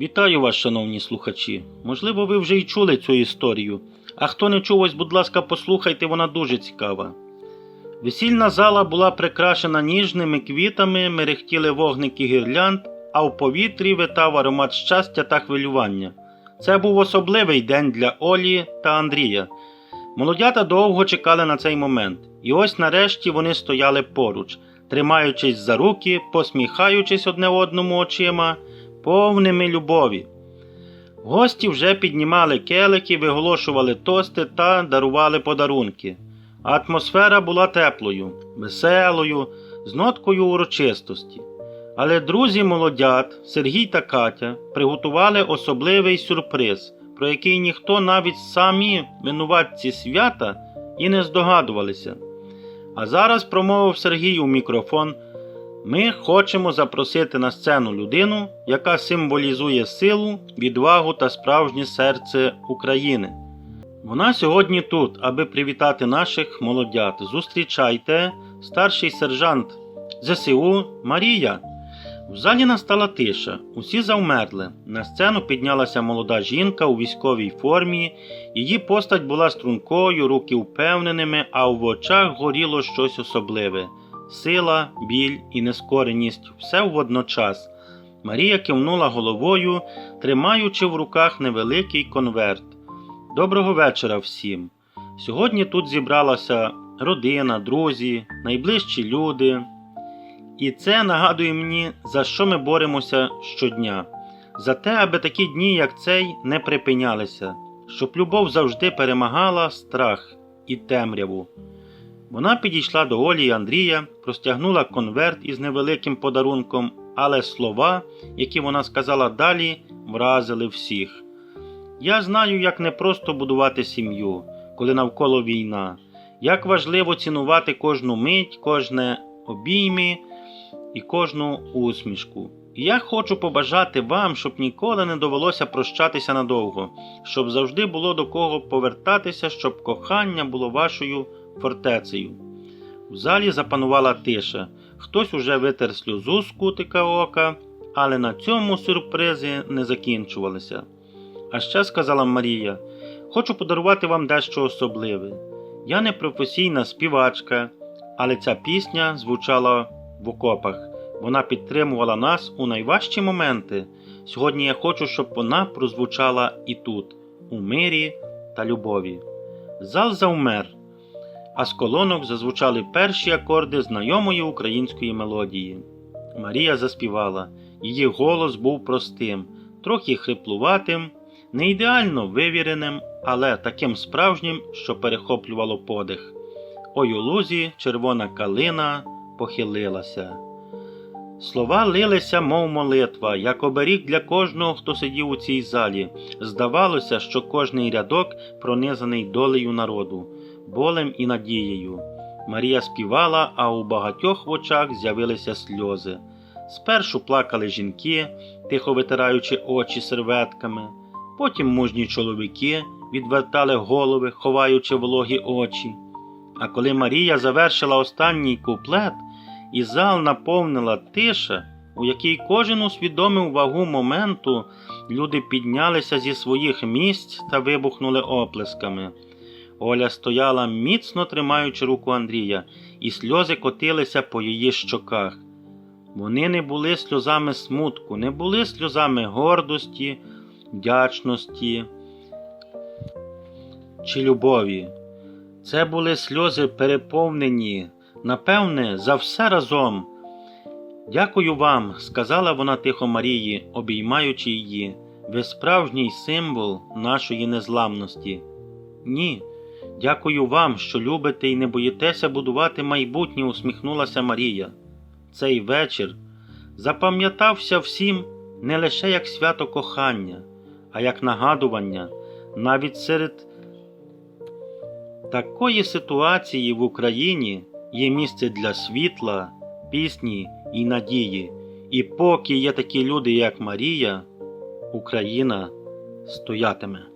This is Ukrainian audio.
Вітаю вас, шановні слухачі. Можливо, ви вже й чули цю історію. А хто не чув, ось, будь ласка, послухайте, вона дуже цікава. Весільна зала була прикрашена ніжними квітами, мерехтіли вогники гірлянд, а в повітрі витав аромат щастя та хвилювання. Це був особливий день для Олі та Андрія. Молодята довго чекали на цей момент, і ось нарешті вони стояли поруч, тримаючись за руки, посміхаючись одне одному очима, повними любові. Гості вже піднімали келики, виголошували тости та дарували подарунки. Атмосфера була теплою, веселою, з ноткою урочистості. Але друзі молодят, Сергій та Катя, приготували особливий сюрприз, про який ніхто навіть самі винуватці свята і не здогадувалися. А зараз промовив Сергій у мікрофон. Ми хочемо запросити на сцену людину, яка символізує силу, відвагу та справжнє серце України. Вона сьогодні тут, аби привітати наших молодят. Зустрічайте старший сержант ЗСУ Марія. В залі настала тиша, усі завмерли. На сцену піднялася молода жінка у військовій формі. Її постать була стрункою, руки впевненими, а в очах горіло щось особливе сила, біль і нескореність все водночас. Марія кивнула головою, тримаючи в руках невеликий конверт. Доброго вечора всім. Сьогодні тут зібралася родина, друзі, найближчі люди. І це нагадує мені, за що ми боремося щодня. За те, аби такі дні, як цей, не припинялися, щоб любов завжди перемагала страх і темряву. Вона підійшла до Олі і Андрія, простягнула конверт із невеликим подарунком, але слова, які вона сказала далі, вразили всіх. Я знаю, як непросто будувати сім'ю, коли навколо війна, як важливо цінувати кожну мить, кожне обійми і кожну усмішку. І я хочу побажати вам, щоб ніколи не довелося прощатися надовго, щоб завжди було до кого повертатися, щоб кохання було вашою фортецею. В залі запанувала тиша. Хтось уже витер сльозу з кутика ока, але на цьому сюрпризи не закінчувалися. А ще сказала Марія: Хочу подарувати вам дещо особливе. Я не професійна співачка, але ця пісня звучала в окопах. Вона підтримувала нас у найважчі моменти. Сьогодні я хочу, щоб вона прозвучала і тут, у мирі та любові. Зал завмер, а з колонок зазвучали перші акорди знайомої української мелодії. Марія заспівала. Її голос був простим, трохи хриплуватим, не ідеально вивіреним, але таким справжнім, що перехоплювало подих. Ой у лузі червона калина похилилася. Слова лилися, мов молитва, як оберіг для кожного, хто сидів у цій залі. Здавалося, що кожний рядок пронизаний долею народу, болем і надією. Марія співала, а у багатьох в очах з'явилися сльози. Спершу плакали жінки, тихо витираючи очі серветками, потім мужні чоловіки відвертали голови, ховаючи вологі очі. А коли Марія завершила останній куплет, і зал наповнила тиша, у якій кожен усвідомив вагу моменту, люди піднялися зі своїх місць та вибухнули оплесками. Оля стояла, міцно тримаючи руку Андрія, і сльози котилися по її щоках. Вони не були сльозами смутку, не були сльозами гордості, вдячності чи любові. Це були сльози переповнені, напевне, за все разом. Дякую вам, сказала вона тихо Марії, обіймаючи її. Ви справжній символ нашої незламності. Ні, дякую вам, що любите і не боїтеся будувати майбутнє, усміхнулася Марія. Цей вечір запам'ятався всім не лише як свято кохання, а як нагадування, навіть серед такої ситуації в Україні є місце для світла, пісні і надії. І поки є такі люди, як Марія, Україна стоятиме.